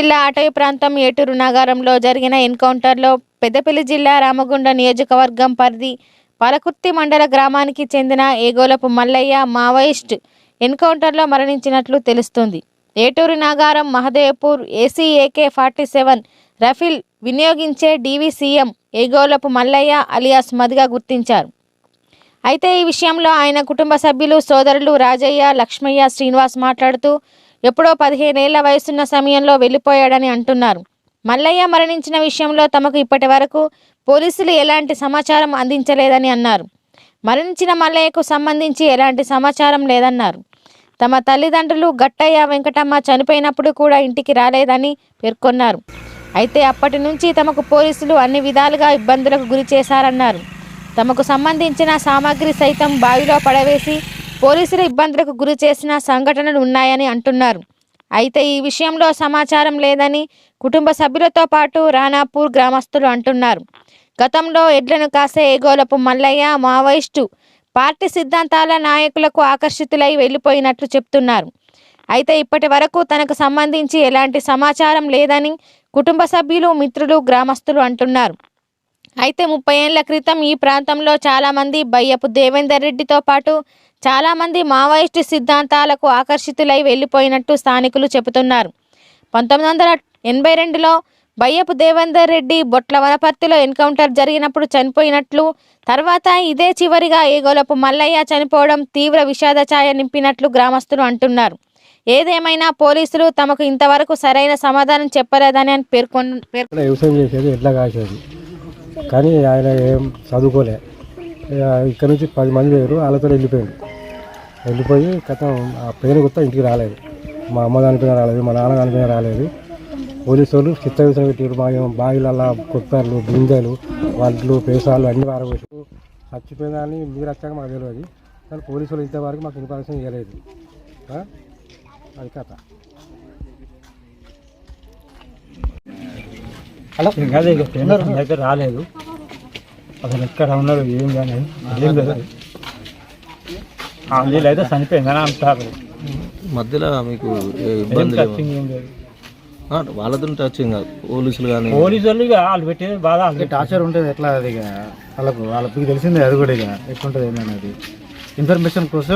జిల్లా అటవీ ప్రాంతం ఏటూరు నగరంలో జరిగిన ఎన్కౌంటర్లో పెద్దపల్లి జిల్లా రామగుండ నియోజకవర్గం పరిధి పలకుర్తి మండల గ్రామానికి చెందిన ఏగోలపు మల్లయ్య మావోయిస్ట్ ఎన్కౌంటర్లో మరణించినట్లు తెలుస్తుంది. ఏటూరు నాగారం మహదేవ్పూర్ ఏసీఏకే ఫార్టీ సెవెన్ రఫీల్ వినియోగించే డీవీసీఎం ఏగోలపు మల్లయ్య అలియాస్ మదిగా గుర్తించారు. అయితే ఈ విషయంలో ఆయన కుటుంబ సభ్యులు సోదరులు రాజయ్య లక్ష్మయ్య శ్రీనివాస్ మాట్లాడుతూ ఎప్పుడో పదిహేనేళ్ళ వయసున్న సమయంలో వెళ్ళిపోయాడని అంటున్నారు. మల్లయ్య మరణించిన విషయంలో తమకు ఇప్పటి వరకు పోలీసులు ఎలాంటి సమాచారం అందించలేదని అన్నారు. మరణించిన మల్లయ్యకు సంబంధించి ఎలాంటి సమాచారం లేదన్నారు. తమ తల్లిదండ్రులు గట్టయ్య వెంకటమ్మ చనిపోయినప్పుడు కూడా ఇంటికి రాలేదని పేర్కొన్నారు. అయితే అప్పటి నుంచి తమకు పోలీసులు అన్ని విధాలుగా ఇబ్బందులకు గురి చేశారన్నారు. తమకు సంబంధించిన సామాగ్రి సైతం బావిలో పడవేసి పోలీసులు ఇబ్బందులకు గురి చేసిన సంఘటనలు ఉన్నాయని అంటున్నారు. అయితే ఈ విషయంలో సమాచారం లేదని కుటుంబ సభ్యులతో పాటు రానాపూర్ గ్రామస్తులు అంటున్నారు. గతంలో ఎడ్లను కాసే ఏగోలపు మల్లయ్య మావోయిస్టు పార్టీ సిద్ధాంతాల నాయకులకు ఆకర్షితులై వెళ్ళిపోయినట్లు చెప్తున్నారు. అయితే ఇప్పటి వరకు తనకు సంబంధించి ఎలాంటి సమాచారం లేదని కుటుంబ సభ్యులు మిత్రులు గ్రామస్తులు అంటున్నారు. అయితే ముప్పై ఏళ్ళ క్రితం ఈ ప్రాంతంలో చాలామంది బయ్యపు దేవేందర్ రెడ్డితో పాటు చాలామంది మావోయిస్టు సిద్ధాంతాలకు ఆకర్షితులై వెళ్ళిపోయినట్టు స్థానికులు చెబుతున్నారు. పంతొమ్మిది వందల ఎనభై రెండులో బయ్యపు దేవేందర్ రెడ్డి బొట్ల వనపర్తిలో ఎన్కౌంటర్ జరిగినప్పుడు చనిపోయినట్లు తర్వాత ఇదే చివరిగా ఏగోలపు మల్లయ్య చనిపోవడం తీవ్ర విషాద ఛాయ నింపినట్లు గ్రామస్తులు అంటున్నారు. ఏదేమైనా పోలీసులు తమకు ఇంతవరకు సరైన సమాధానం చెప్పలేదని అని పేర్కొన్న పేర్కొన్నారు వ్యవసాయం చేసేది కాసేది. కానీ ఆయన ఏం చదువుకోలే. ఇక్కడ నుంచి పది మంది వేరు వాళ్ళతో వెళ్ళిపోయాడు. వెళ్ళిపోయి కథం ఆ పేరు కొత్త ఇంటికి రాలేదు. మా అమ్మ దానిపైన రాలేదు మా నాన్న దానిపైన రాలేదు. పోలీసు వాళ్ళు చిత్త విషయం పెట్టారు మా బావిలల్లా కొత్తలు బిందెలు వడ్లు పేసాలు అన్ని వారబోసి చచ్చిపోయిందని మీరు వచ్చాక మాకు తెలియదు కానీ పోలీసు వాళ్ళు ఇంతవరకు మాకు ఇన్ఫర్మేషన్ ఇవ్వలేదు అది కథ. అలా అదే ఇక టెండర్ అయితే రాలేదు. అసలు ఎక్కడ ఉన్నారు ఏం కానీ ఏం లేదు. ఆ నీళ్ళు అయితే చనిపోయిందని అంటారు. మధ్యలో మీకు ఇబ్బంది వాళ్ళతో టచింగ్ కాదు పోలీసులు కానీ. పోలీసు వాళ్ళు ఇక వాళ్ళు పెట్టేది బాధ వాళ్ళకి. టార్చర్ ఉంటుంది ఎట్లా అది ఇక? వాళ్ళకు వాళ్ళకి తెలిసిందే అది కూడా ఇక ఎట్లుంటుంది ఏంటనేది ఇన్ఫర్మేషన్ కోసం